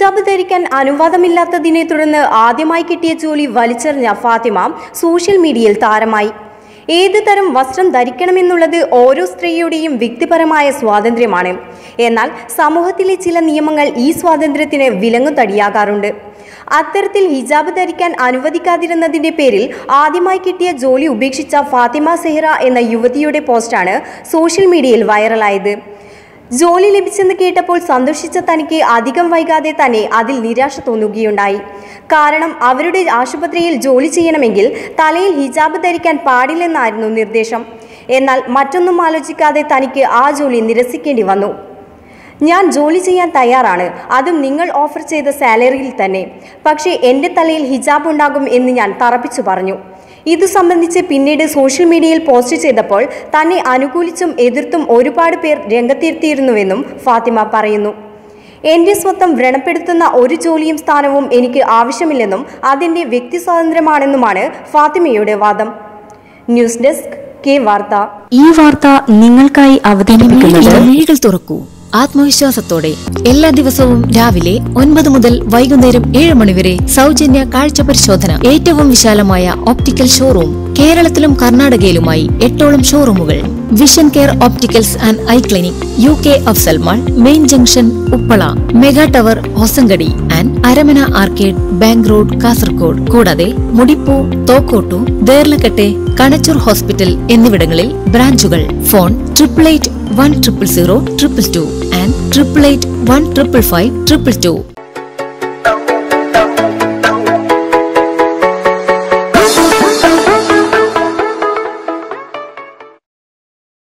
ഹിജാബ് ധരിക്കാൻ അനുവാദമില്ലാത്തതിനെ തുടർന്ന് ആദ്യമായി കിട്ടിയ ജോലി വലിച്ചെറിഞ്ഞ ഫാത്തിമ സോഷ്യൽ മീഡിയയിൽ താരമായി. ഏത് തരം വസ്ത്രം ധരിക്കണമെന്നുള്ളത് ഓരോ സ്ത്രീയുടെയും വ്യക്തിപരമായ സ്വാതന്ത്ര്യമാണ്. എന്നാൽ സമൂഹത്തിലെ ചില നിയമങ്ങൾ ഈ സ്വാതന്ത്ര്യത്തിന് വിലങ്ങുതടിയാകാറുണ്ട്. അത്തരത്തിൽ ഹിജാബ് ധരിക്കാൻ അനുവദിക്കാതിരുന്നതിന്റെ പേരിൽ ആദ്യമായി കിട്ടിയ ജോലി ഉപേക്ഷിച്ച ഫാത്തിമ സെഹ്റ എന്ന യുവതിയുടെ പോസ്റ്റാണ് സോഷ്യൽ മീഡിയയിൽ വൈറലായത്. ജോലി ലഭിച്ചെന്ന് കേട്ടപ്പോൾ സന്തോഷിച്ച തനിക്ക് അധികം വൈകാതെ തന്നെ അതിൽ നിരാശ തോന്നുകയുണ്ടായി. കാരണം അവരുടെ ആശുപത്രിയിൽ ജോലി ചെയ്യണമെങ്കിൽ തലയിൽ ഹിജാബ് ധരിക്കാൻ പാടില്ലെന്നായിരുന്നു നിർദ്ദേശം. എന്നാൽ മറ്റൊന്നും ആലോചിക്കാതെ തനിക്ക് ആ ജോലി നിരസിക്കേണ്ടി വന്നു. ഞാൻ ജോലി ചെയ്യാൻ തയ്യാറാണ്. അതും നിങ്ങൾ ഓഫർ ചെയ്ത സാലറിയിൽ തന്നെ. പക്ഷേ എന്റെ തലയിൽ ഹിജാബ് ഉണ്ടാകും എന്ന് ഞാൻ തറപ്പിച്ചു പറഞ്ഞു. ഇതു സംബന്ധിച്ച് പിന്നീട് സോഷ്യൽ മീഡിയയിൽ പോസ്റ്റ് ചെയ്തപ്പോൾ തന്നെ അനുകൂലിച്ചും എതിർത്തും ഒരുപാട് പേർ രംഗത്തെത്തിയിരുന്നുവെന്നും ഫാത്തിമ പറയുന്നു. എന്റെ സ്വത്തം വ്രണപ്പെടുത്തുന്ന ഒരു ജോലിയും സ്ഥാനവും എനിക്ക് ആവശ്യമില്ലെന്നും അതിന്റെ വ്യക്തി സ്വാതന്ത്ര്യമാണെന്നുമാണ് ഫാത്തിമയുടെ വാദം. ന്യൂസ് ഡെസ്ക് കെ വാർത്ത. ഈ വാർത്ത നിങ്ങൾക്കായി അവതരിപ്പിക്കുന്നത് തുറക്കൂ. ആത്മവിശ്വാസത്തോടെ എല്ലാ ദിവസവും രാവിലെ ഒൻപത് മുതൽ വൈകുന്നേരം ഏഴ് മണിവരെ സൗജന്യ കാഴ്ച പരിശോധന. ഏറ്റവും വിശാലമായ ഓപ്റ്റിക്കൽ ഷോറൂം കേരളത്തിലും കർണാടകയിലുമായി എട്ടോളം ഷോറൂമുകൾ vision care opticals and eye clinic U K Afsal Mall main junction Uppala mega tower Hosangadi and Aramana arcade bank road Kasaragod കൂടാതെ മുടിപ്പൂ തോക്കോട്ടു ദേർലക്കട്ടെ കണച്ചൂർ ഹോസ്പിറ്റൽ എന്നിവിടങ്ങളിൽ ബ്രാഞ്ചുകൾ phone triple eight one triple zero triple two and triple eight one triple five triple two